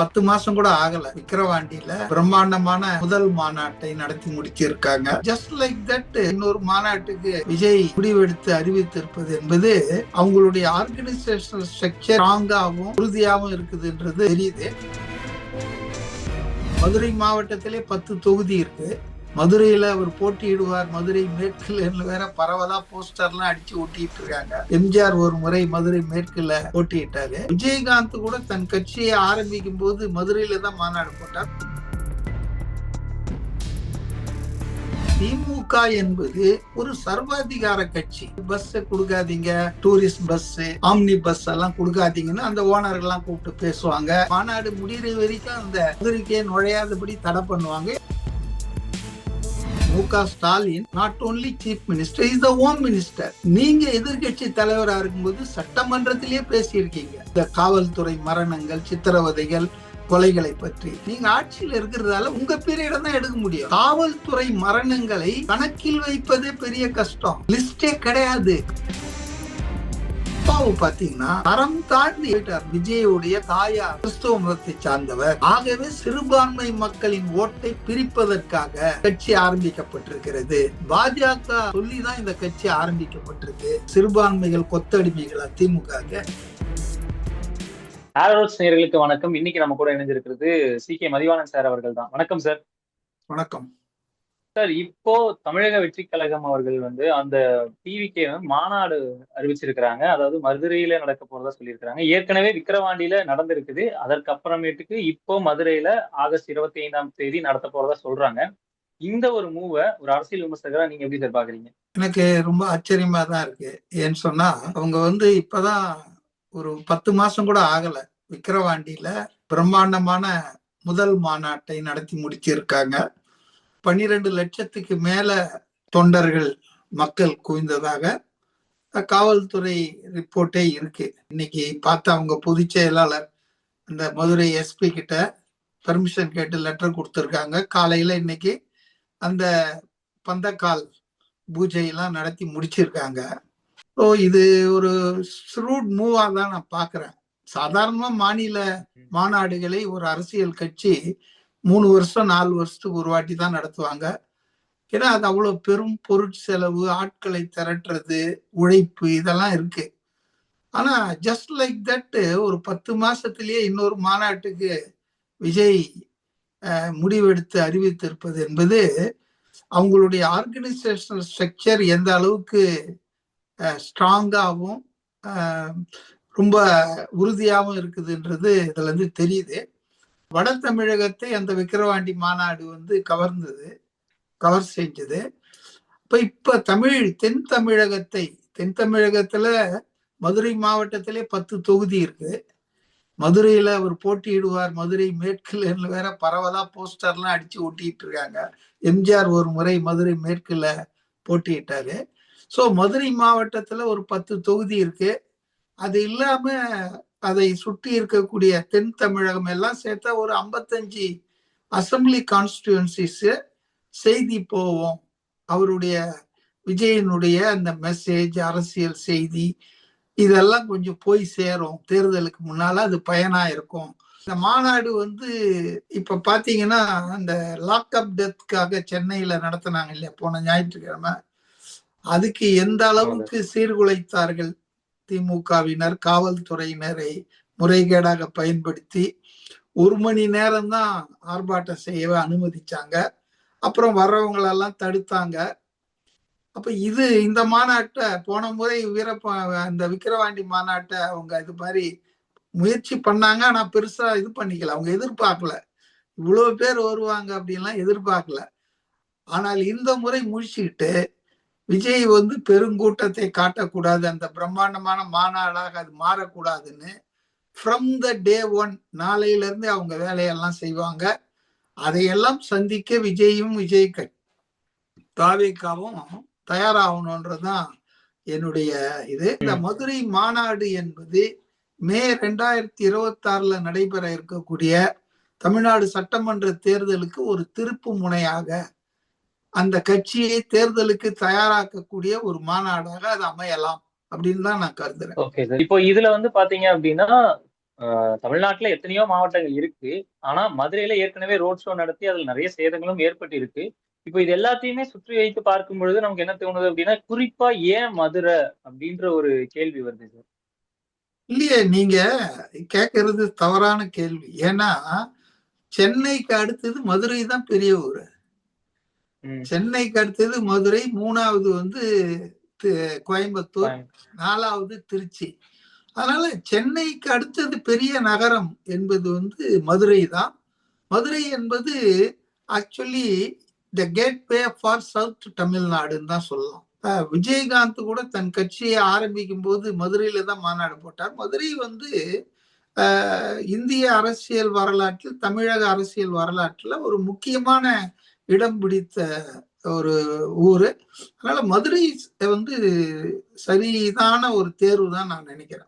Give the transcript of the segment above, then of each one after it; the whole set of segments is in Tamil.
பத்து மாசம் கூட ஆகல. விக்கிரவாண்டியில பிரம்மாண்டமான முதல் மாநாட்டை நடத்தி முடிச்சிருக்காங்க. ஜஸ்ட் லைக் தட் இன்னொரு மாநாட்டுக்கு விஜய் முடிவெடுத்து அறிவித்திருப்பது என்பது அவங்களுடைய ஆர்கனைசேஷனல் ஸ்ட்ரக்சர் ஸ்ட்ராங்காகவும் உறுதியாகவும் இருக்குதுன்றது தெரியுது. மதுரை மாவட்டத்திலே பத்து தொகுதி இருக்கு. மதுரையில அவர் போட்டியிடுவார். மதுரை மேற்குல வேற பரவலா போஸ்டர்லாம் அடிச்சு ஒட்டிட்டு இருக்காங்க எம்ஜிஆர் ஒரு முறை மதுரை மேற்குல போட்டியிட்டாரு. விஜயகாந்த் கூட தன் கட்சியை ஆரம்பிக்கும் போது மதுரையில தான் மாநாடு போட்டார். திமுக என்பது ஒரு சர்வாதிகார கட்சி. பஸ் கொடுக்காதீங்க. டூரிஸ்ட் பஸ் ஆம்னி பஸ் எல்லாம் கொடுக்காதீங்கன்னு அந்த ஓனர்கள் எல்லாம் கூப்பிட்டு பேசுவாங்க. மாநாடு முடிகிற வரைக்கும் அந்த மதுரைக்கே நுழையாதபடி தடை பண்ணுவாங்க. M K Stalin not only chief minister is the home minister நீங்க எதிர்கட்சி தலைவரா இருக்கும்போது சட்டமன்றத்திலேயே பேசியிருக்கீங்க. இந்த காவல்துறை மரணங்கள் சித்திரவதைகள் கொலைகளை பற்றி. நீங்க ஆட்சியில் இருக்கிறதால உங்க பீரியட தான் எடுக்க முடியும். காவல்துறை மரணங்களை கணக்கில் வைப்பதே பெரிய கஷ்டம். லிஸ்டே கிடையாது. அப்பாவு பாத்தீங்கன்னா தரம் தாழ்ந்து போயிட்டார் விஜயுடைய தாயார் கிறிஸ்துவ மதத்தை சார்ந்தவர். ஆகவே சிறுபான்மை மக்களின் ஓட்டை பிரிப்பதற்காக கட்சி ஆரம்பிக்கப்பட்டிருக்கிறது. பாஜக சொல்லிதான் இந்த கட்சி ஆரம்பிக்கப்பட்டிருக்கு. சிறுபான்மைகள் கொத்தடிமைகள் திமுக ஆரோஸ் நேர்களுக்கு வணக்கம். இன்னைக்கு நம்ம கூட இணைஞ்சிருக்கிறது சி கே மதிவானன் சார் அவர்கள் தான் வணக்கம் சார். வணக்கம். சார் இப்போ தமிழக வெற்றி கழகம் அவர்கள் வந்து அந்த டிவிக்கே மாநாடு அறிவிச்சிருக்கிறாங்க. அதாவது மதுரையில நடக்க போறதா சொல்லியிருக்கிறாங்க. ஏற்கனவே விக்கிரவாண்டியில நடந்திருக்குது. அதற்கு அப்புறமேட்டுக்கு இப்போ மதுரையில ஆகஸ்ட் இருபத்தி ஐந்தாம் தேதி நடத்த போறதா சொல்றாங்க. இந்த ஒரு மூவை ஒரு அரசியல் விமர்சகரா நீங்க எப்படி சார் பாக்குறீங்க? எனக்கு ரொம்ப ஆச்சரியமா தான் இருக்கு. ஏன்னு சொன்னா அவங்க வந்து இப்பதான் ஒரு பத்து மாசம் கூட ஆகல. விக்கிரவாண்டியில பிரம்மாண்டமான முதல் மாநாட்டை நடத்தி முடிச்சிருக்காங்க. பன்னிரண்டு லட்சத்துக்கு மேல தொண்டர்கள் மக்கள் குவிந்ததாக காவல்துறை ரிப்போர்ட்டே இருக்கு. இன்னைக்கு பார்த்தா அவங்க பொதுச் செயலாளர் அந்த மதுரை எஸ்பி கிட்ட பெர்மிஷன் கேட்டு லெட்டர் கொடுத்துருக்காங்க. காலையில இன்னைக்கு அந்த பந்தக்கால் பூஜையெல்லாம் நடத்தி முடிச்சிருக்காங்க. ஸோ இது ஒரு ஸ்ரூட் மூவா தான் நான் பார்க்குறேன். சாதாரணமா மாநில மாநாடுகளை ஒரு அரசியல் கட்சி மூணு வருஷம் நாலு வருஷத்துக்கு ஒரு வாட்டி தான் நடத்துவாங்க. ஏன்னா அது அவ்வளோ பெரும் பொருட்செலவு ஆட்களை திரட்டுறது உழைப்பு இதெல்லாம் இருக்கு. ஆனா ஜஸ்ட் லைக் தட் ஒரு பத்து மாசத்திலேயே இன்னொரு மாநாட்டுக்கு விஜய் முடிவெடுத்து அறிவித்திருப்பது என்பது அவங்களுடைய ஆர்கனைசேஷனல் ஸ்ட்ரக்சர் எந்த அளவுக்கு ஸ்ட்ராங்காகவும் ரொம்ப உறுதியாகவும் இருக்குதுன்றது இதுல இருந்து தெரியுது. வட தமிழகத்தை அந்த விக்கிரவாண்டி மாநாடு வந்து கவர்ந்தது கவர் செஞ்சது. இப்போ இப்போ தமிழ் தென் தமிழகத்தை தென் தமிழகத்தில் மதுரை மாவட்டத்திலே பத்து தொகுதி இருக்கு. மதுரையில் அவர் போட்டியிடுவார் மதுரை மேற்குல வேற பரவலாக போஸ்டர்லாம் அடித்து ஒட்டிட்டு இருக்காங்க. எம்ஜிஆர் ஒரு முறை மதுரை மேற்கில் போட்டியிட்டாரு. ஸோ மதுரை மாவட்டத்தில் ஒரு பத்து தொகுதி இருக்கு. அது இல்லாமல் அதை சுற்றி இருக்கக்கூடிய தென் தமிழகம் எல்லாம் சேர்த்தா ஒரு ஐம்பத்தஞ்சு அசம்பிளி கான்ஸ்டியூன்சிஸ் செய்தி போவோம். அவருடைய விஜயனுடைய அந்த மெசேஜ் அரசியல் செய்தி இதெல்லாம் கொஞ்சம் போய் சேரும். தேர்தலுக்கு முன்னால அது பயனா இருக்கும். இந்த மாநாடு வந்து இப்ப பாத்தீங்கன்னா அந்த லாக்அப் டெத்துக்காக சென்னையில நடத்தினாங்க இல்லையா? போன ஞாயிற்றுக்கிழமை. அதுக்கு எந்த அளவுக்கு சீர்குலைத்தார்கள்? திமுகவினர் காவல்துறையினரை முறைகேடாக பயன்படுத்தி ஒரு மணி நேரம் தான் ஆர்ப்பாட்டம் செய்யவே அனுமதிச்சாங்க. அப்புறம் வர்றவங்களெல்லாம் தடுத்தாங்க. அப்ப இது இந்த மாநாட்டை போன முறை வீரப்ப அந்த விக்கிரவாண்டி மாநாட்டை அவங்க இது மாதிரி முயற்சி பண்ணாங்க. ஆனா பெருசா இது பண்ணிக்கல. அவங்க எதிர்பார்க்கல. இவ்வளவு பேர் வருவாங்க அப்படின்லாம் எதிர்பார்க்கல. ஆனால் இந்த முறை முடிச்சுக்கிட்டு விஜய் வந்து பெருங்கூட்டத்தை காட்டக்கூடாது அந்த பிரம்மாண்டமான மாநாடாக அது மாறக்கூடாதுன்னு ஃப்ரம் த டே ஒன் நாளையில இருந்து அவங்க வேலையெல்லாம் செய்வாங்க. அதையெல்லாம் சந்திக்க விஜயும் விஜய் தாவேக்காவும் தயாராகணுன்றதுதான் என்னுடைய இது. இந்த மதுரை மாநாடு என்பது மே ரெண்டாயிரத்தி இருபத்தி ஆறுல நடைபெற இருக்கக்கூடிய தமிழ்நாடு சட்டமன்ற தேர்தலுக்கு ஒரு திருப்பு முனையாக அந்த கட்சியை தேர்தலுக்கு தயாராக்கக்கூடிய ஒரு மாநாடாக அது அமையலாம் அப்படின்னு தான் நான் கருதுறேன். ஓகே சார் இப்போ இதுல வந்து பாத்தீங்க அப்படின்னா தமிழ்நாட்டுல எத்தனையோ மாவட்டங்கள் இருக்கு. ஆனா மதுரையில ஏற்கனவே ரோட் ஷோ நடத்தி அதுல நிறைய சேதங்களும் ஏற்பட்டு இருக்கு இப்போ இது எல்லாத்தையுமே சுற்றி வைத்து பார்க்கும் பொழுது நமக்கு என்ன தோணுது அப்படின்னா குறிப்பா ஏன் மதுரை அப்படின்ற ஒரு கேள்வி வருது சார் இல்லையே நீங்க கேட்கறது தவறான கேள்வி. ஏன்னா சென்னைக்கு அடுத்தது மதுரை தான் பெரிய ஊர். சென்னைக்கு அடுத்தது மதுரை மூணாவது வந்து கோயம்புத்தூர். நாலாவது திருச்சி. அதனால சென்னைக்கு அடுத்தது பெரிய நகரம் என்பது வந்து மதுரை தான். மதுரை என்பது actually the gateway for south தமிழ்நாடுன்னு தான் சொல்லலாம். விஜயகாந்த் கூட தன் கட்சியை ஆரம்பிக்கும் போது மதுரையில தான் மாநாடு போட்டார். மதுரை வந்து இந்திய அரசியல் வரலாற்றில் தமிழக அரசியல் வரலாற்றில் ஒரு முக்கியமான இடம் பிடித்த ஒரு ஊரு. அதனால மதுரை வந்து சரிதான ஒரு தேர்வு தான் நான் நினைக்கிறேன்.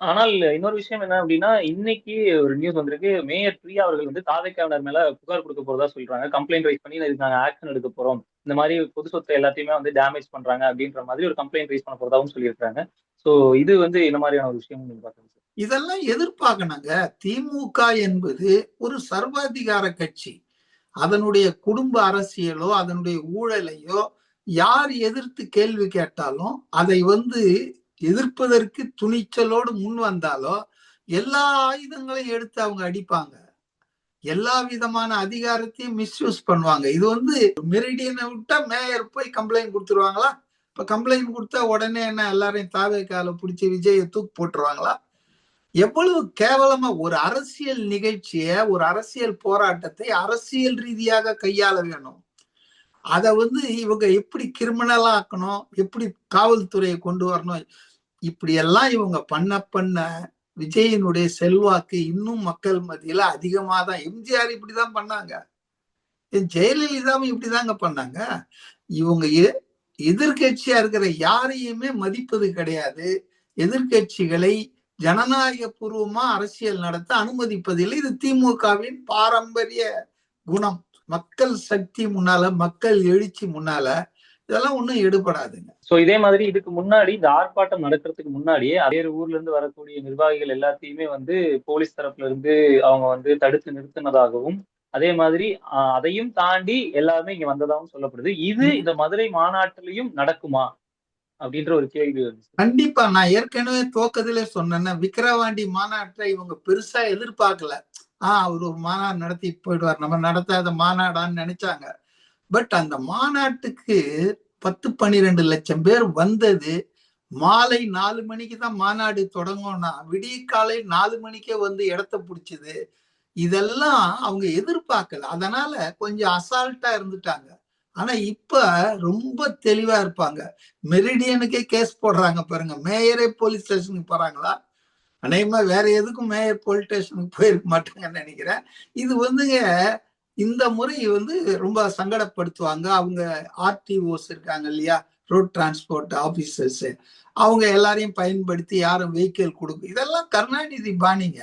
ஆனால் இன்னொரு விஷயம் என்ன அப்படின்னா இன்னைக்கு ஒரு நியூஸ் வந்திருக்கு. மேயர் பிரியா அவர்கள் வந்து தாவைக்காவினர் மேல புகார் கொடுக்க போறதா சொல்றாங்க. கம்ப்ளைண்ட் ரைஸ் பண்ணி இதுக்கு நாங்க ஆக்ஷன் எடுக்க போறோம். இந்த மாதிரி பொது சொத்தை எல்லாத்தையுமே வந்து டேமேஜ் பண்றாங்க அப்படின்ற மாதிரி ஒரு கம்ப்ளைண்ட் ரைஸ் பண்ண போறதாவும் சொல்லியிருக்காங்க சோ இது வந்து இந்த மாதிரியான ஒரு விஷயம் நீங்க பாக்குறீங்க இதெல்லாம் எதிர்பார்க்கணுங்க. திமுக என்பது ஒரு சர்வாதிகார கட்சி. அதனுடைய குடும்ப அரசியலோ அதனுடைய ஊழலையோ யார் எதிர்த்து கேள்வி கேட்டாலும் அதை வந்து எதிர்ப்பதற்கு துணிச்சலோடு முன் வந்தாலோ எல்லா ஆயுதங்களையும் எடுத்து அவங்க அடிப்பாங்க. எல்லா விதமான அதிகாரத்தையும் மிஸ்யூஸ் பண்ணுவாங்க. இது வந்து மெரிடியனை விட்டா மேயர் போய் கம்ப்ளைண்ட் கொடுத்துருவாங்களா? இப்ப கம்ப்ளைண்ட் கொடுத்தா உடனே என்ன எல்லாரையும் தாவே கால பிடிச்சி விஜயை தூக்கு போட்டுருவாங்களா? எவ்வளவு கேவலமா ஒரு அரசியல் நிகழ்ச்சிய ஒரு அரசியல் போராட்டத்தை அரசியல் ரீதியாக கையாள வேணும். அதை வந்து இவங்க எப்படி கிரிமினலா ஆக்கணும் எப்படி காவல்துறையை கொண்டு வரணும் இப்படி எல்லாம் இவங்க பண்ண பண்ண விஜயனுடைய செல்வாக்கு இன்னும் மக்கள் மத்தியில அதிகமா தான். எம்ஜிஆர் இப்படிதான் பண்ணாங்க. ஜெயலலிதாவும் இப்படிதாங்க பண்ணாங்க. இவங்க எ- இருக்கிற யாரையுமே மதிப்பது கிடையாது. எதிர்க்கட்சிகளை ஜனநாயக பூர்வமா அரசியல் நடத்த அனுமதிப்பதில்லை இது திமுகவின் பாரம்பரிய குணம். மக்கள் சக்தி முன்னால மக்கள் எழுச்சி முன்னால இதெல்லாம் ஒண்ணும் எடுபடாதுங்க. சோ இதே மாதிரி இதுக்கு முன்னாடி இந்த ஆர்ப்பாட்டம் நடக்கிறதுக்கு முன்னாடியே வேறு ஊர்ல இருந்து வரக்கூடிய நிர்வாகிகள் எல்லாத்தையுமே வந்து போலீஸ் தரப்புல இருந்து அவங்க வந்து தடுத்து நிறுத்தினதாகவும் அதே மாதிரி அதையும் தாண்டி எல்லாருமே இங்க வந்ததாகவும் சொல்லப்படுது. இது இந்த மதுரை மாநாட்டிலையும் நடக்குமா? அப்படின்ற ஒரு கேள்வி வருது கண்டிப்பா நான் ஏற்கனவே துவக்கத்துல சொன்னேன்னா விக்கிரவாண்டி மாநாட்டை இவங்க பெருசா எதிர்பார்க்கல. ஆஹ் அவர் ஒரு மாநாடு நடத்தி போயிடுவார். நம்ம நடத்தாத மாநாடான்னு நினைச்சாங்க. பட் அந்த மாநாட்டுக்கு பத்து பன்னிரெண்டு லட்சம் பேர் வந்தது மாலை நாலு மணிக்கு தான் மாநாடு தொடங்கும்னா விடிய காலை நாலு மணிக்கே வந்து இடத்த பிடிச்சது. இதெல்லாம் அவங்க எதிர்பார்க்கல. அதனால கொஞ்சம் அசால்ட்டா இருந்துட்டாங்க. ஆனா இப்ப ரொம்ப தெளிவா இருப்பாங்க. மெரிடியனுக்கே கேஸ் போடுறாங்க பாருங்க. மேயரே போலீஸ் ஸ்டேஷனுக்கு போறாங்களா? அநேகமா வேற எதுக்கும் மேயர் போலீஸ் ஸ்டேஷனுக்கு போயிருக்க மாட்டாங்கன்னு நினைக்கிறேன். இது வந்துங்க இந்த முறை வந்து ரொம்ப சங்கடப்படுத்துவாங்க. அவங்க ஆர்டிஓஸ் இருக்காங்க இல்லையா? ரோட் டிரான்ஸ்போர்ட் ஆபீசர்ஸ் அவங்க எல்லாரையும் பயன்படுத்தி யாரும் வெஹிக்கிள் கொடுக்கும் இதெல்லாம் கருணாநிதி பாணிங்க.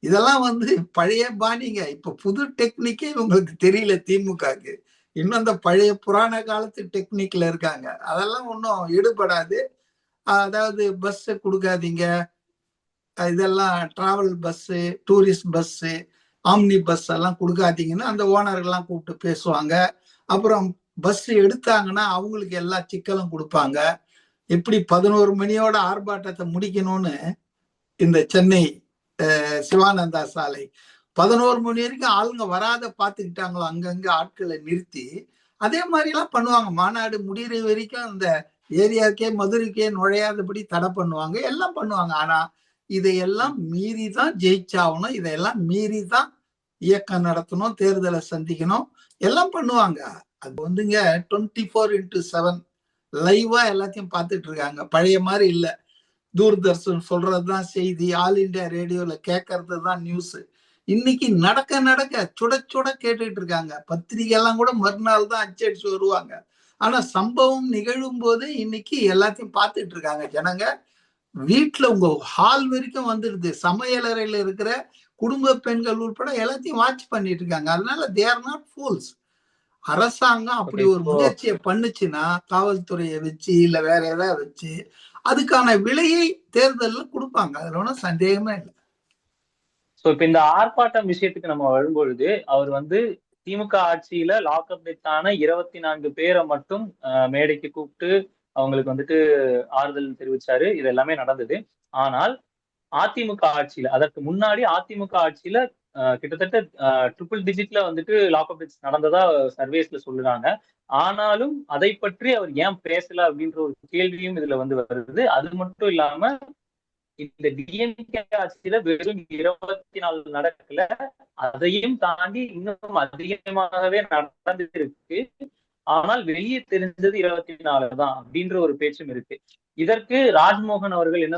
இதெல்லாம் வந்து பழைய பாணிங்க. இப்ப புது டெக்னிக்கே உங்களுக்கு தெரியல திமுகக்கு. இன்னும் அந்த பழைய புராண காலத்து டெக்னிக்ல இருக்காங்க. அதெல்லாம் ஒன்றும் ஈடுபடாது. அதாவது பஸ் கொடுக்காதீங்க. இதெல்லாம் travel bus tourist bus omni bus எல்லாம் கொடுக்காதீங்கன்னா அந்த ஓனர்கள்லாம் கூப்பிட்டு பேசுவாங்க. அப்புறம் பஸ் எடுத்தாங்கன்னா அவங்களுக்கு எல்லா சிக்கலும் கொடுப்பாங்க. எப்படி பதினோரு மணியோட ஆர்ப்பாட்டத்தை முடிக்கணும்னு இந்த சென்னை சிவானந்தா சாலை. பதினோரு மணி வரைக்கும் ஆளுங்க வராத பார்த்துக்கிட்டாங்களோ அங்கங்க ஆட்களை நிறுத்தி அதே மாதிரி எல்லாம் பண்ணுவாங்க. மாநாடு முடிகிற வரைக்கும் அந்த ஏரியாக்கே மதுரைக்கே நுழையாதபடி தடை பண்ணுவாங்க. எல்லாம் பண்ணுவாங்க. ஆனா இதையெல்லாம் மீறி தான் ஜெயிச்சாகணும். இதையெல்லாம் மீறி தான் இயக்கம் நடத்தணும். தேர்தலை சந்திக்கணும். எல்லாம் பண்ணுவாங்க. அது வந்துங்க டுவெண்ட்டி ஃபோர் இன்டூ செவன் லைவா எல்லாத்தையும் பார்த்துட்டு இருக்காங்க பழைய மாதிரி இல்லை. தூர்தர்ஷன் சொல்றதுதான் செய்தி. ஆல் இண்டியா ரேடியோல கேட்கறது தான் நியூஸ் இன்னைக்கு நடக்க நடக்க சுட சுட கேட்டுட்டு இருக்காங்க. பத்திரிகை எல்லாம் கூட மறுநாள் தான் அச்சடிச்சு வருவாங்க. ஆனா சம்பவம் நிகழும் போது இன்னைக்கு எல்லாத்தையும் பார்த்துட்டு இருக்காங்க ஜனங்க. வீட்டுல உங்க ஹால் வரைக்கும் வந்துடுது. சமையலறையில இருக்கிற குடும்ப பெண்கள் உட்பட எல்லாத்தையும் வாட்ச் பண்ணிட்டு இருக்காங்க. அதனால தேர் நாட் ஃபூல்ஸ் அரசாங்கம் அப்படி ஒரு முயற்சியை பண்ணுச்சுன்னா காவல்துறையை வச்சு இல்ல வேற ஏதாவது வச்சு அதுக்கான விலையை தேர்தல்ல கொடுப்பாங்க. அதுல ஒன்றும் சந்தேகமே இல்லை. சோ இப்ப இந்த ஆர்ப்பாட்டம் விஷயத்துக்கு நம்ம வரும்பொழுது அவர் வந்து திமுக ஆட்சியில லாக்அப் டெத்தான இருபத்தி நான்கு பேரை மட்டும் அஹ், மேடைக்கு கூப்பிட்டு அவங்களுக்கு வந்துட்டு ஆறுதல் தெரிவிச்சாரு. இது எல்லாமே நடந்தது. ஆனால் அதிமுக ஆட்சியில அதற்கு முன்னாடி அதிமுக ஆட்சியில கிட்டத்தட்ட ட்ரிபிள் டிஜிட்ல வந்துட்டு லாக்அப் டெத் நடந்ததா சர்வேஸ்ல சொல்லுறாங்க. ஆனாலும் அதை பற்றி அவர் ஏன் பேசல அப்படின்ற ஒரு கேள்வியும் இதுல வந்து வருது. அது மட்டும் இல்லாம இந்த டிஎம்கே ஆட்சியில வெறும் இருபத்தி நாலு நடக்கல. அதையும் தாண்டி இன்னும் அதிகமாகவே நடந்திருக்கு. ஆனால் வெளியே தெரிஞ்சது இருபத்தி நாலு தான் அப்படின்ற ஒரு பேச்சும் இருக்கு. இதற்கு ராஜ்மோகன் அவர்கள் என்ன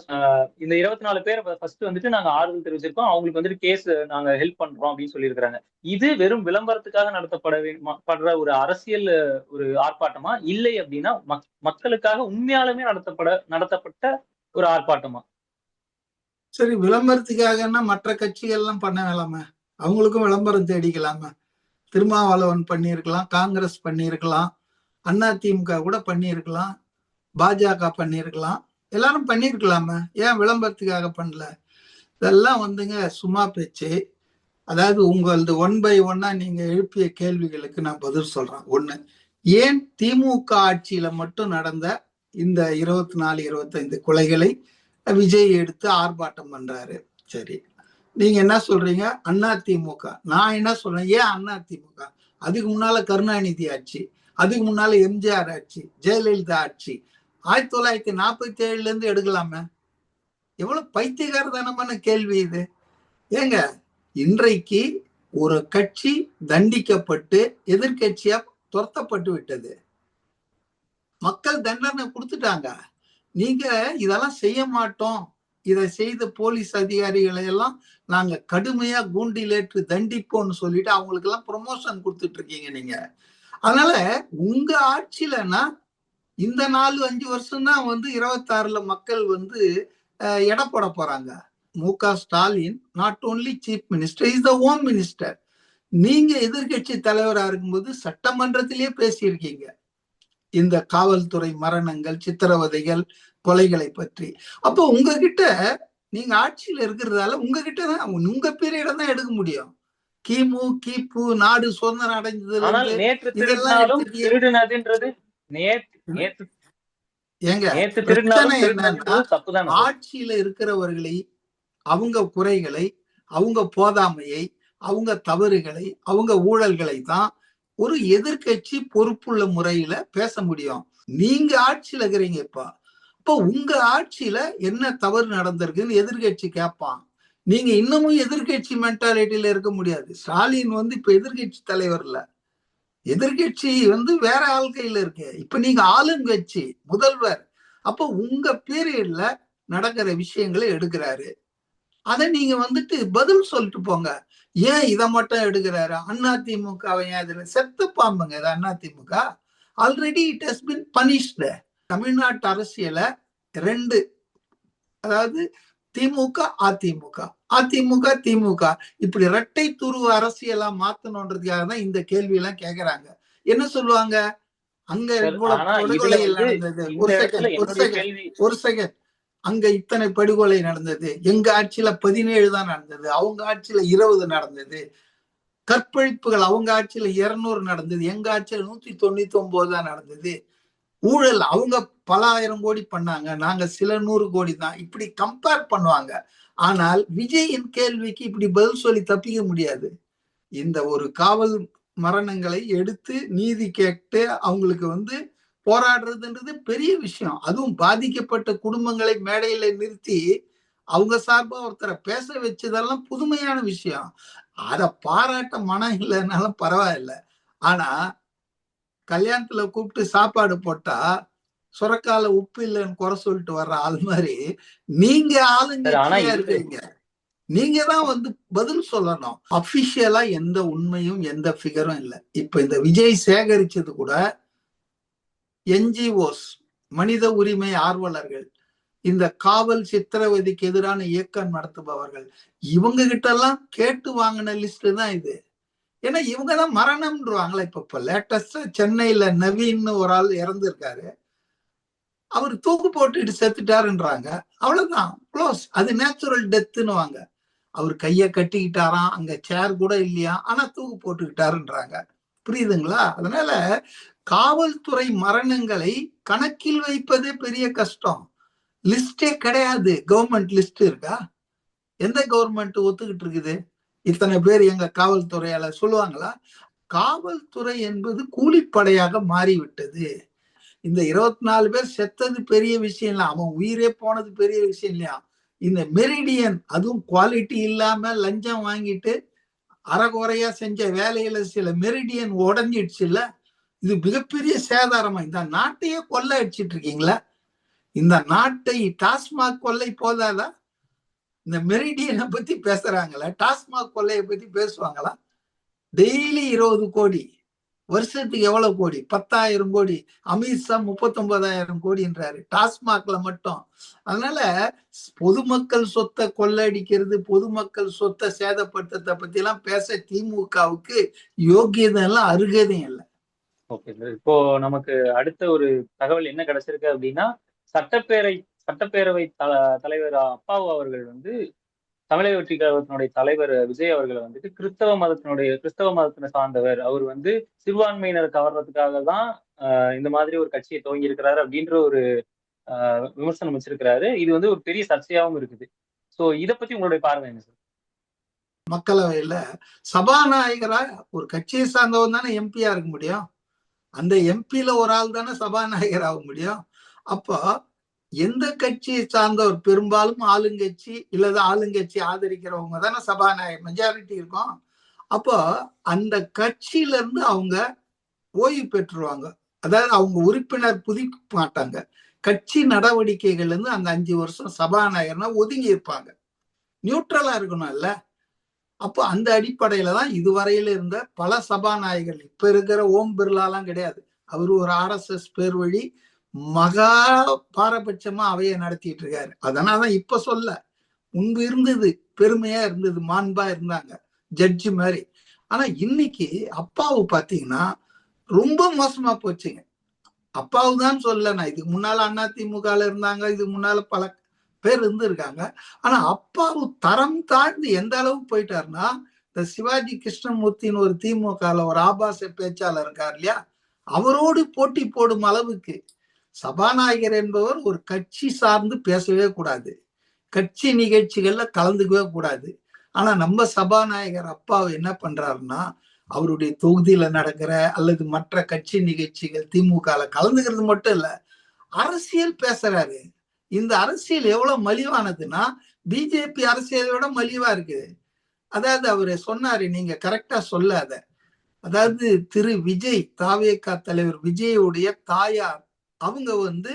இந்த இருபத்தி நாலு பேர் ஃபர்ஸ்ட் வந்துட்டு நாங்க ஆறுதல் தெரிவிச்சிருக்கோம். அவங்களுக்கு வந்துட்டு கேஸ் நாங்க ஹெல்ப் பண்றோம் அப்படின்னு சொல்லியிருக்காங்க இது வெறும் விளம்பரத்துக்காக நடத்தப்பட படுற ஒரு அரசியல் ஒரு ஆர்ப்பாட்டமா? இல்லை அப்படின்னா மக்- மக்களுக்காக உண்மையாலுமே நடத்தப்பட நடத்தப்பட்ட ஒரு ஆர்ப்பாட்டமா? சரி விளம்பரத்துக்காகன்னா மற்ற கட்சிகள்லாம் பண்ண வேலாம அவங்களுக்கும் விளம்பரம் தேடிக்கலாமே. திருமாவளவன் பண்ணியிருக்கலாம் காங்கிரஸ் பண்ணியிருக்கலாம் அதிமுக கூட பண்ணியிருக்கலாம் பாஜக பண்ணியிருக்கலாம். எல்லாரும் பண்ணியிருக்கலாமே. ஏன் விளம்பரத்துக்காக பண்ணல? இதெல்லாம் வந்துங்க சும்மா பேச்சு. அதாவது உங்களது ஒன் பை ஒன்னா நீங்க எழுப்பிய கேள்விகளுக்கு நான் பதில் சொல்றேன். ஒண்ணு ஏன் திமுக ஆட்சியில மட்டும் நடந்த இந்த இருபத்தி நாலு இருபத்தைந்து கொலைகளை விஜய் எடுத்து ஆர்ப்பாட்டம் பண்றாரு. சரி. நீங்க என்ன சொல்றீங்க? அண்ணா திமுக நான் என்ன சொல்றேன்? ஏன் அண்ணா திமுக அதுக்கு முன்னால கருணாநிதி ஆட்சி அதுக்கு முன்னால எம்ஜிஆர் ஆட்சி ஜெயலலிதா ஆட்சி. ஆயிரத்தி தொள்ளாயிரத்தி நாற்பத்தி ஏழுல இருந்து எடுக்கலாமே? எவ்வளவு பைத்தியகாரதனமான கேள்வி இது. ஏங்க இன்றைக்கு ஒரு கட்சி தண்டிக்கப்பட்டு எதிர்கட்சியா துரத்தப்பட்டு விட்டது. மக்கள் தண்டனை கொடுத்துட்டாங்க. நீங்க இதெல்லாம் செய்ய மாட்டோம். இதை செய்த போலீஸ் அதிகாரிகளை எல்லாம் நாங்க கடுமையா கூண்டிலேற்று தண்டிப்போம்னு சொல்லிட்டு அவங்களுக்கு எல்லாம் ப்ரொமோஷன் கொடுத்துட்டு இருக்கீங்க நீங்க. அதனால உங்க ஆட்சியிலனா இந்த நாலு அஞ்சு வருஷம் தான் வந்து இருபத்தாறுல மக்கள் வந்து எடப்பட எடை போட போறாங்க. M K Stalin not only chief minister is the home minister நீங்க எதிர்க்கட்சி தலைவரா இருக்கும்போது சட்டமன்றத்திலேயே பேசியிருக்கீங்க. இந்த காவல்துறை மரணங்கள் சித்திரவதைகள் கொலைகளை பற்றி. அப்போ உங்ககிட்ட நீங்க ஆட்சியில இருக்கிறதால உங்ககிட்ட தான் உங்க பீரியட தான் எடுக்க முடியும். கிமு கிபு நாடு சுதந்திரம் இருந்து நேற்று திருடினதுன்றது நேற்று ஏங்க ஆட்சியில இருக்கிறவர்களை அவங்க குறைகளை அவங்க போதாமையை அவங்க தவறுகளை அவங்க ஊழல்களை தான் ஒரு எதிர்க்கட்சி பொறுப்புள்ள முறையில பேச முடியும். நீங்க ஆட்சியில இருக்கிறீங்க இப்ப இப்போ உங்க ஆட்சியில என்ன தவறு நடந்திருக்குன்னு எதிர்க்கட்சி கேட்பான். நீங்க இன்னமும் எதிர்க்கட்சி மென்டாலிட்டியில இருக்க முடியாது. ஸ்டாலின் வந்து இப்ப எதிர்க்கட்சி தலைவர் இல்ல. எதிர்கட்சி வந்து வேற ஆள் கையில இருக்கு. இப்ப நீங்க ஆளுங்கட்சி முதல்வர். அப்ப உங்க பீரியட்ல நடக்கிற விஷயங்களை எடுக்கிறாரு. அதை நீங்க வந்துட்டு பதில் சொல்லிட்டு போங்க. ஏன் இதை மட்டும் எடுக்கிறாரு? அண்ணா திமுக ஏன் இதுல செத்து பாம்புங்க இது Anna DMK? Already it has been punished தமிழ்நாட்டு அரசியல ரெண்டு அதாவது திமுக அதிமுக. அதிமுக திமுக. இப்படி இரட்டை துருவ அரசியலா மாத்தணுன்றதுக்காக தான்? இந்த கேள்வி எல்லாம் கேக்குறாங்க. என்ன சொல்லுவாங்க? அங்க ஒரு செகண்ட் ஒரு செகண்ட் ஒரு செகண்ட் அங்க இத்தனை படுகொலை நடந்தது? எங்க ஆட்சியில பதினேழு தான் நடந்தது. அவங்க ஆட்சியில இருபது நடந்தது. கற்பழிப்புகள் அவங்க ஆட்சியில இருநூறு நடந்தது. எங்க ஆட்சியில நூத்தி தொண்ணூத்தி ஒன்பது தான் நடந்தது. ஊழல் அவங்க பல ஆயிரம் கோடி பண்ணாங்க. நாங்க சில நூறு கோடி தான். இப்படி கம்பேர் பண்ணுவாங்க. ஆனால் விஜயின் கேள்விக்கு இப்படி பதில் சொல்லி தப்பிக்க முடியாது. இந்த ஒரு காவல் மரணங்களை எடுத்து நீதி கேட்டு அவங்களுக்கு வந்து போராடுறதுன்றது பெரிய விஷயம். அதுவும் பாதிக்கப்பட்ட குடும்பங்களை மேடையில நிறுத்தி அவங்க சார்பா ஒருத்தரை பேச வச்சதெல்லாம் புதுமையான விஷயம். அத பாராட்ட மனம் இல்லைன்னாலும் பரவாயில்ல. ஆனா கல்யாணத்துல கூப்பிட்டு சாப்பாடு போட்டா சுரக்கால உப்பு இல்லைன்னு குறை சொல்லிட்டு வர்ற ஆள் மாதிரி நீங்க இது- இருக்கீங்க. நீங்க தான் வந்து பதில் சொல்லணும். அபிஷியலா எந்த உண்மையும் எந்த ஃபிகரும் இல்லை. இப்ப இந்த விஜய் சேகரிச்சது கூட என்ஜிஓஸ் மனித உரிமை ஆர்வலர்கள் இந்த காவல் சித்திரவதைக்கு எதிரான இயக்கம் நடத்துபவர்கள் இவங்க கிட்ட எல்லாம் கேட்டு வாங்கின லிஸ்ட் தான் இது. ஏன்னா இவங்க தான் மரணம்ன்றவாங்களே இப்ப இப்ப லேட்டஸ்டா சென்னையில நவீன்னு ஒரு ஆள் இறந்துருக்காரு. அவர் தூக்கு போட்டுட்டு செத்துட்டாருன்றாங்க. அவ்வளவுதான். க்ளோஸ் அது நேச்சுரல் டெத்துன்னுவாங்க அவர் கைய கட்டிக்கிட்டாராம் அங்க சேர் கூட இல்லையா ஆனா தூக்கு போட்டுக்கிட்டாருன்றாங்க. புரியுதுங்களா? அதனால காவல்துறை மரணங்களை கணக்கில் வைப்பதே பெரிய கஷ்டம். லிஸ்டே கிடையாது. கவர்மெண்ட் லிஸ்ட் இருக்கா? எந்த கவர்மெண்ட் ஒத்துக்கிட்டு இருக்குது? இத்தனை பேர் எங்க காவல்துறையால சொல்லுவாங்களா? காவல்துறை என்பது கூலிப்படையாக மாறிவிட்டது. இந்த இருபத்தி நாலு பேர் செத்தது பெரிய விஷயம் இல்ல. அவன் உயிரே போனது பெரிய விஷயம் இல்லையா? இந்த மெரிடியன் அதுவும் குவாலிட்டி இல்லாம லஞ்சம் வாங்கிட்டு அறகுறையா செஞ்ச வேலையில சில மெரிடியன் உடஞ்சிடுச்சு இல்லை? இது மிகப்பெரிய சேதாரமா. இந்த நாட்டையே கொள்ளை அடிச்சிட்டு இருக்கீங்களா இந்த நாட்டை டாஸ்மாக் கொள்ளை போதாதா? இந்த மெரிடியனை பத்தி பேசுறாங்களா டாஸ்மாக் கொள்ளையை பத்தி பேசுவாங்களா? டெய்லி இருபது கோடி வருஷத்துக்கு எவ்வளவு கோடி? பத்தாயிரம் கோடி அமித்ஷா முப்பத்தொன்பதாயிரம் கோடின்றாரு டாஸ்மாக்ல மட்டும். அதனால பொதுமக்கள் சொத்தை கொள்ளடிக்கிறது பொதுமக்கள் சொத்தை சேதப்படுத்தத்தை பத்தி எல்லாம் பேச திமுகவுக்கு யோகியதெல்லாம் அருகதையும் இல்லை. ஓகே சார் இப்போ நமக்கு அடுத்த ஒரு தகவல் என்ன கிடைச்சிருக்கு அப்படின்னா சட்டப்பேரவை சட்டப்பேரவை தலைவர் அப்பாவு அவர்கள் வந்து தமிழக வெற்றி கழகத்தினுடைய தலைவர் விஜய் அவர்களை வந்துட்டு கிறிஸ்தவ மதத்தினுடைய கிறிஸ்தவ மதத்தினை சார்ந்தவர். அவர் வந்து சிறுபான்மையினர் கவர்றதுக்காக தான் இந்த மாதிரி ஒரு கட்சியை துவங்கி இருக்கிறாரு அப்படின்ற ஒரு விமர்சனம் வச்சிருக்கிறாரு. இது வந்து ஒரு பெரிய சர்ச்சையாகவும் இருக்குது. ஸோ இதை பத்தி உங்களுடைய பார்வை என்ன சார் மக்களவையில சபாநாயகரா ஒரு கட்சியை சார்ந்தவன் தானே எம்பியா இருக்க முடியும்? அந்த எம்பியில ஒரு ஆள் தானே சபாநாயகர் ஆக முடியும். அப்போ எந்த கட்சியை சார்ந்தவர் பெரும்பாலும் ஆளுங்கட்சி இல்லது ஆளுங்கட்சி ஆதரிக்கிறவங்க தானே சபாநாயகர் மெஜாரிட்டி இருக்கும். அப்போ அந்த கட்சியில இருந்து அவங்க ஓய்வு பெற்றுருவாங்க. அதாவது அவங்க உறுப்பினர் புதிக்க மாட்டாங்க. கட்சி நடவடிக்கைகள்ல இருந்து அந்த அஞ்சு வருஷம் சபாநாயகர்னா ஒதுங்கி இருப்பாங்க. நியூட்ரலா இருக்கணும் இல்லை அப்போ அந்த அடிப்படையில தான் இதுவரையில இருந்த பல சபாநாயகர்கள் இப்ப இருக்கிற ஓம் பிர்லாலாம் கிடையாது. அவர் ஒரு ஆர்எஸ்எஸ் பேர் வழி மகா பாரபட்சமா அவைய நடத்திட்டு இருக்காரு. அதனாலதான் இப்ப சொல்ல முன்பு இருந்தது பெருமையா இருந்தது மாண்பா இருந்தாங்க ஜட்ஜி மாதிரி. ஆனா இன்னைக்கு அப்பாவு பாத்தீங்கன்னா ரொம்ப மோசமா போச்சுங்க. அப்பாவு தான் சொல்ல நான் இதுக்கு முன்னால அண்ணா திமுகல இருந்தாங்க இதுக்கு முன்னால பல பேர் இருந்திருக்காங்க. ஆனா அப்பாவு தரம் தாழ்ந்து எந்த அளவுக்கு போயிட்டாருன்னா இந்த சிவாஜி கிருஷ்ணமூர்த்தின்னு ஒரு திமுகல ஒரு ஆபாச பேச்சாளர் இருக்கார் இல்லையா? அவரோடு போட்டி போடும் அளவுக்கு சபாநாயகர் என்பவர் ஒரு கட்சி சார்ந்து பேசவே கூடாது. கட்சி நிகழ்ச்சிகள்ல கலந்துக்கவே கூடாது. ஆனா நம்ம சபாநாயகர் அப்பாவை என்ன பண்றாருன்னா அவருடைய தொகுதியில நடக்கிற அல்லது மற்ற கட்சி நிகழ்ச்சிகள் திமுகல கலந்துக்கிறது மட்டும் இல்ல அரசியல் பேசுறாரு. இந்த அரசியல் எவ்வளவு மலிவானதுன்னா பிஜேபி அரசியலை விட மலிவா இருக்குது. அதாவது அவரு சொன்னாரு நீங்க கரெக்டா சொல்லாத. அதாவது திரு விஜய் தாவேக்கா தலைவர் விஜயுடைய தாயார் அவங்க வந்து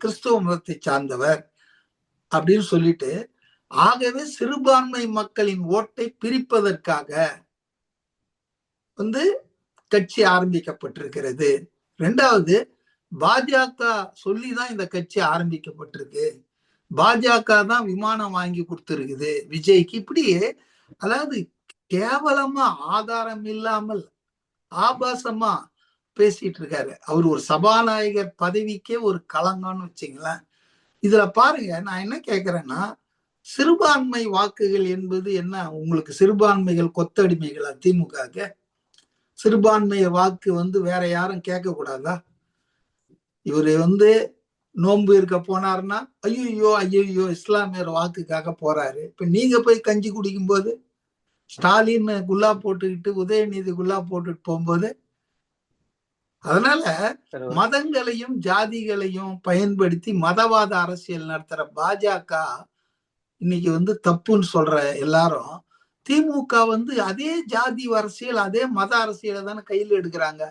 கிறிஸ்துவ மதத்தை சார்ந்தவர் அப்படின்னு சொல்லிட்டு ஆகவே சிறுபான்மை மக்களின் ஓட்டை பிரிப்பதற்காக வந்து கட்சி ஆரம்பிக்கப்பட்டிருக்கிறது. ரெண்டாவது பாஜக சொல்லி தான் இந்த கட்சி ஆரம்பிக்கப்பட்டிருக்கு. பாஜக தான் விமானம் வாங்கி கொடுத்துருக்குது விஜய்க்கு. இப்படி அதாவது கேவலமா ஆதாரம் இல்லாமல் ஆபாசமா பேசிட்டு இருக்காரு. அவர் ஒரு சபாநாயகர் பதவிக்கே ஒரு களங்கம்னு வச்சுங்களேன். இதுல பாருங்க நான் என்ன கேக்குறேன்னா சிறுபான்மை வாக்குகள் என்பது என்ன? உங்களுக்கு சிறுபான்மைகள் கொத்தடிமைகளா? திமுக சிறுபான்மைய வாக்கு வந்து வேற யாரும் கேட்க கூடாதா இவரு வந்து நோன்பு இருக்க போனாருன்னா ஐயோ ஐயோ இஸ்லாமியர் வாக்குக்காக போறாரு. இப்ப நீங்க போய் கஞ்சி குடிக்கும் போது ஸ்டாலின் குல்லா போட்டுக்கிட்டு உதயநிதி குல்லா போட்டுட்டு போகும்போது அதனால மதங்களையும் ஜாதிகளையும் பயன்படுத்தி மதவாத அரசியல் நடத்துற பாஜக இன்னைக்கு வந்து தப்புன்னு சொல்ற எல்லாரும் திமுக வந்து அதே ஜாதி அரசியல் அதே மத அரசியலை தானே கையில் எடுக்கிறாங்க.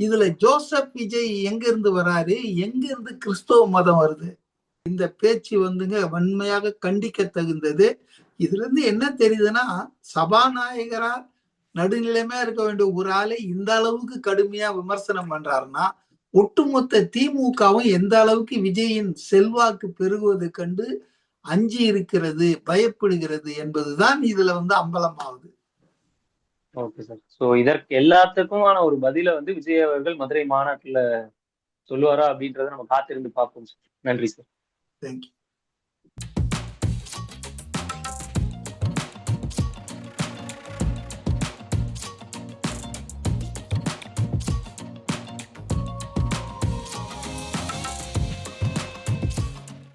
இதுல ஜோசப் விஜய் எங்க இருந்து வராரு? எங்க இருந்து கிறிஸ்தவ மதம் வருது? இந்த பேச்சு வந்துங்க வன்மையாக கண்டிக்க தகுந்தது இதுல இருந்து என்ன தெரியுதுன்னா சபாநாயகரா நடுநிலைமையா இருக்க வேண்டிய ஒரு ஆளை இந்த அளவுக்கு கடுமையா விமர்சனம் பண்றாருன்னா ஒட்டுமொத்த திமுகவும் எந்த அளவுக்கு விஜயின் செல்வாக்கு பெருகுவது கண்டு அஞ்சி இருக்கிறது பயப்படுகிறது என்பதுதான் இதுல வந்து அம்பலமாகுது. ஓகே சார் ஸோ இதற்கு எல்லாத்துக்குமான ஒரு பதில வந்து விஜய் அவர்கள் மதுரை மாநாட்டுல சொல்லுவாரா அப்படின்றத நம்ம காத்திருந்து பார்ப்போம் சார் நன்றி சார் தேங்க்யூ